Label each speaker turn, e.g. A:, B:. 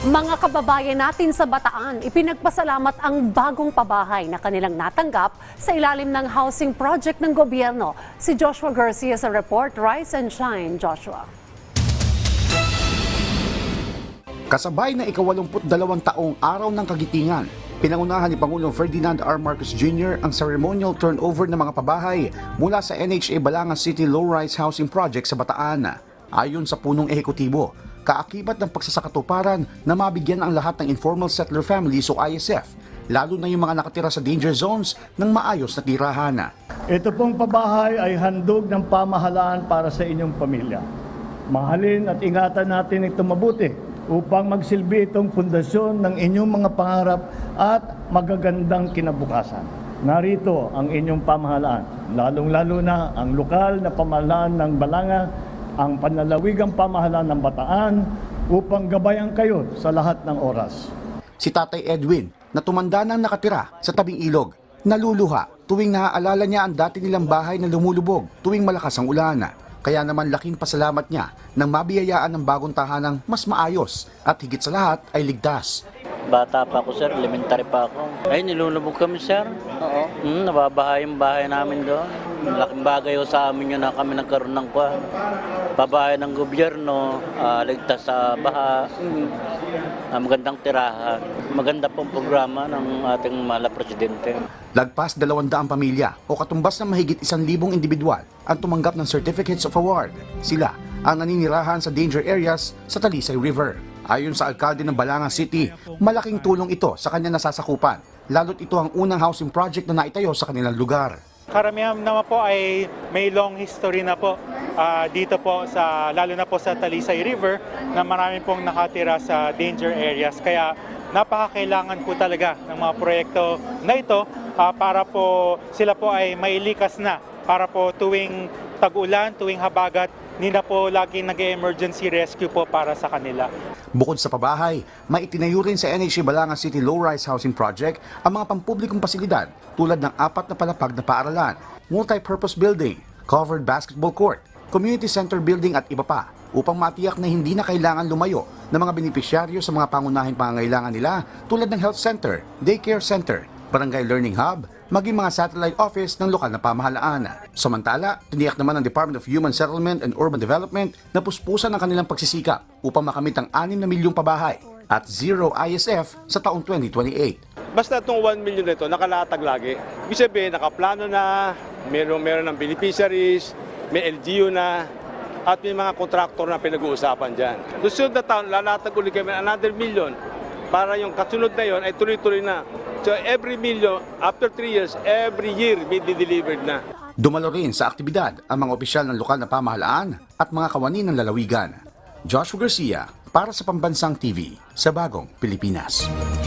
A: Mga kababayan natin sa Bataan, ipinagpasalamat ang bagong pabahay na kanilang natanggap sa ilalim ng housing project ng gobyerno. Si Joshua Garcia sa report, Rise and Shine, Joshua.
B: Kasabay na ikawalumput dalawang taong araw ng kagitingan, pinangunahan ni Pangulong Ferdinand R. Marcos Jr. ang ceremonial turnover ng mga pabahay mula sa NHA Balangas City Low-Rise Housing Project sa Bataan. Ayon sa punong ehekutibo, kaakibat ng pagsasakatuparan na mabigyan ang lahat ng informal settler families o ISF, lalo na yung mga nakatira sa danger zones ng maayos na tirahan.
C: Ito pong pabahay ay handog ng pamahalaan para sa inyong pamilya. Mahalin at ingatan natin ito mabuti upang magsilbi itong pundasyon ng inyong mga pangarap at magagandang kinabukasan. Narito ang inyong pamahalaan, lalong-lalo na ang lokal na pamahalaan ng Balanga, ang panlalawigang pamahalaan ng Bataan upang gabayan kayo sa lahat ng oras.
B: Si Tatay Edwin na tumanda nang nakatira sa tabing ilog, naluluha tuwing naaalala niya ang dati nilang bahay na lumulubog tuwing malakas ang ulan. Kaya naman laking pasalamat niya nang mabiyayaan ng bagong tahanang mas maayos at higit sa lahat ay ligtas.
D: Bata pa ako, sir. Elementary pa ako. Ay, nilulubog kami, sir. Oo. Hmm, nababaha yung bahay namin doon. Malaking bagay sa amin yun na kami nagkaroon ng kwa. Babahay ng gobyerno, ah, ligtas sa baha, ah, magandang tirahan. Maganda pong programa ng ating mahal na presidente.
B: Lagpas 200 pamilya o katumbas ng mahigit 1,000 individual ang tumanggap ng Certificates of Award. Sila ang naninirahan sa danger areas sa Talisay River. Ayon sa alkalde ng Balanga City, malaking tulong ito sa kanya nasasakupan, lalo't ito ang unang housing project na naitayo sa kanilang lugar.
E: Karamihan naman po ay may long history na po ah, dito po sa lalo na po sa Talisay River na marami pong nakatira sa danger areas kaya napakakailangan po talaga ng mga proyekto na ito ah, para po sila po ay mailikas na para po tuwing tag-ulan, tuwing habagat, na po laging nag-emergency rescue po para sa kanila.
B: Bukod sa pabahay, may itinayo rin sa NHA Balanga City Low-Rise Housing Project ang mga pampublikong pasilidad tulad ng apat na palapag na paaralan, multi-purpose building, covered basketball court, community center building at iba pa upang matiyak na hindi na kailangan lumayo ng mga benepisyaryo sa mga pangunahing pangangailangan nila tulad ng health center, daycare center, barangay learning hub, maging mga satellite office ng lokal na pamahalaan. Samantala, tiniyak naman ng Department of Human Settlement and Urban Development na puspusan ang kanilang pagsisikap upang makamit ang 6 na milyong pabahay at zero ISF sa taong 2028.
F: Basta itong 1 million na ito, nakalatag lagi. Ibig sabihin, nakaplano na, meron, meron ng beneficiaries, may LGU na, at may mga kontraktor na pinag-uusapan dyan. Susunod na taon, lalatag ulit kami another million para yung kasunod na yon ay tuloy-tuloy na. So every million, after 3 years, every year may delivered na.
B: Dumalo rin sa aktibidad ang mga opisyal ng lokal na pamahalaan at mga kawani ng lalawigan. Joshua Garcia para sa Pambansang TV sa Bagong Pilipinas.